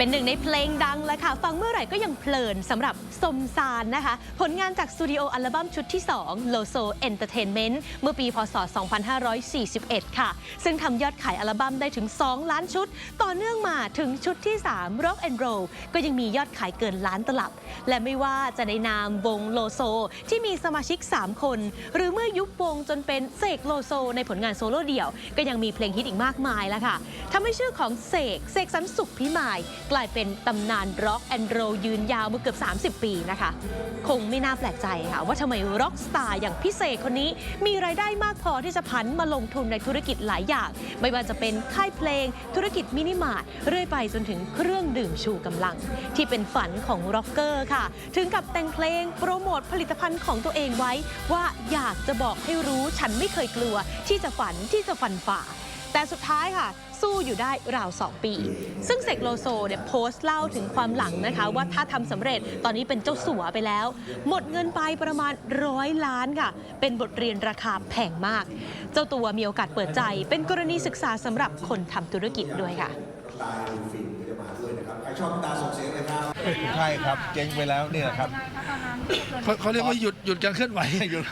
เป็นหนึ่งในเพลงดังแล้วค่ะ ฟังเมื่อไหร่ก็ยังเพลินสำหรับสมซานนะคะ ผลงานจากสตูดิโออัลบั้มชุดที่ 2 Loso Entertainment เมื่อปีพศ 2541 ค่ะ ซึ่งทำยอดขายอัลบั้มได้ถึง 2 ล้านชุด ต่อเนื่องมาถึงชุดที่ 3 Rock and Roll ก็ยังมียอดขายเกินล้านตลับ และไม่ว่าจะในนามวงโลโซที่มีสมาชิก 3 คน หรือเมื่อยุบวงจนเป็นเสกโลโซในผลงานโซโล่เดี่ยว ก็ยังมีเพลงฮิตอีกมากมายแล้วค่ะทำให้ชื่อของเสกเสกสรรสุขพิมายกลายเป็นตำนานร็อกแอนด์โรยืนยาวมาเกือบ 30 ปีนะคะ คงไม่น่าแปลกใจค่ะ ว่าทำไมร็อกสตาร์อย่างพี่เสกคนนี้ มีรายได้มากพอที่จะพันมาลงทุนในธุรกิจหลายอย่าง ไม่ว่าจะเป็นค่ายเพลง ธุรกิจมินิมาร์ทเรื่อยไปจนถึงเครื่องดื่มชูกำลัง ที่เป็นฝันของร็อกเกอร์ค่ะ ถึงกับแต่งเพลงโปรโมทผลิตภัณฑ์ของตัวเองไว้ ว่าอยากจะบอกให้รู้ฉันไม่เคยกลัว ที่จะฝันที่จะฟันฝ่า แต่สุดท้ายค่ะ สู้อยู่ได้ราว2ปี ซึ่งเสกโลโซเนี่ยโพสต์เล่าถึงความหลังนะคะ ว่าถ้าทำสำเร็จตอนนี้เป็นเจ้าสัวไปแล้ว หมดเงินไปประมาณร้อยล้านค่ะ เป็นบทเรียนราคาแพงมาก เจ้าตัวมีโอกาสเปิดใจ เป็นกรณีศึกษาสำหรับคนทำธุรกิจด้วยค่ะตายฟินจะมาด้วยนะครับใครชอบตาส่งเสียงเลยครับใช่ครับเจ๊งไปแล้วเนี่ยครับ เขาเขาเรียกว่าหยุดหยุดการเคลื่อนไหวหยุด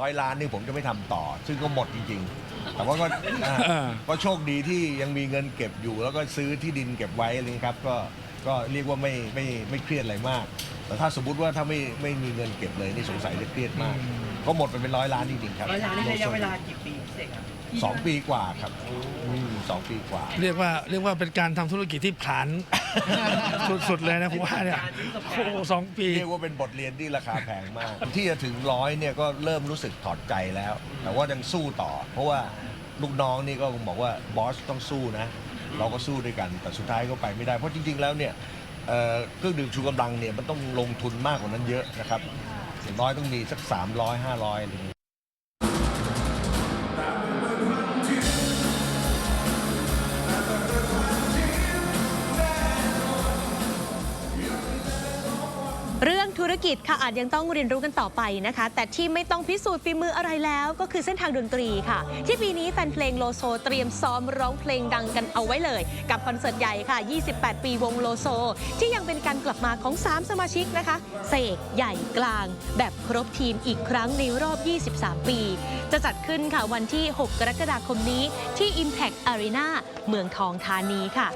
ร้อยล้านนี่ผมจะไม่ทำต่อ ซึ่งก็หมดจริง ๆ แต่ว่าก็อ่าอ่า ก็โชคดีที่ยังมีเงินเก็บอยู่ แล้วก็ซื้อที่ดินเก็บไว้อะไรเลยครับ ก็ก็เรียกว่าไม่ไม่ไม่เครียดอะไรมาก แต่ถ้าสมมติว่าถ้าไม่ไม่มีเงินเก็บเลยนี่สงสัยจะเครียดมาก ก็หมดไปเป็นร้อยล้านจริงๆครับร้อยล้านนี่ระยะเวลากี่ปีพี่เสกครับสองปีกว่าครับอืมสองปีกว่า เรียกว่าเรียกว่าเป็นการทำธุรกิจที่ผลาน สุดๆเลยนะผมว่าเนี่ยโอ้โหสองปี เรียกว่าเป็นบทเรียนที่ราคาแพงมาก ที่จะถึงร้อยเนี่ยก็เริ่มรู้สึกถอดใจแล้ว แต่ว่ายังสู้ต่อ เพราะว่าลูกน้องนี่ก็บอกว่าบอสต้องสู้นะ เราก็สู้ด้วยกันแต่สุดท้ายก็ไปไม่ได้เพราะจริง ๆ แล้วเนี่ยเอ่อเครื่องดื่มชูกำลังเนี่ยมันต้องลงทุนมากกว่านั้นเยอะนะครับอย่างน้อยต้องมีสัก 300 500อะไรอย่างเงี้ย เรื่องธุรกิจค่ะอาจยังต้องเรียนรู้กันต่อไปนะคะ แต่ที่ไม่ต้องพิสูจน์ฝีมืออะไรแล้ว ก็คือเส้นทางดนตรีค่ะ ที่ปีนี้แฟนเพลงโลโซเตรียมซ้อมร้องเพลงดังกันเอาไว้เลย กับคอนเสิร์ตใหญ่ค่ะ 28 ปีวงโลโซ ที่ยังเป็นการกลับมาของ 3 สมาชิกนะคะ เสกใหญ่กลาง แบบครบทีมอีกครั้งในรอบ 23 ปี จะจัดขึ้นค่ะวันที่ 6 กรกฎาคมนี้ที่ Impact Arena เมืองทองธานีค่ะ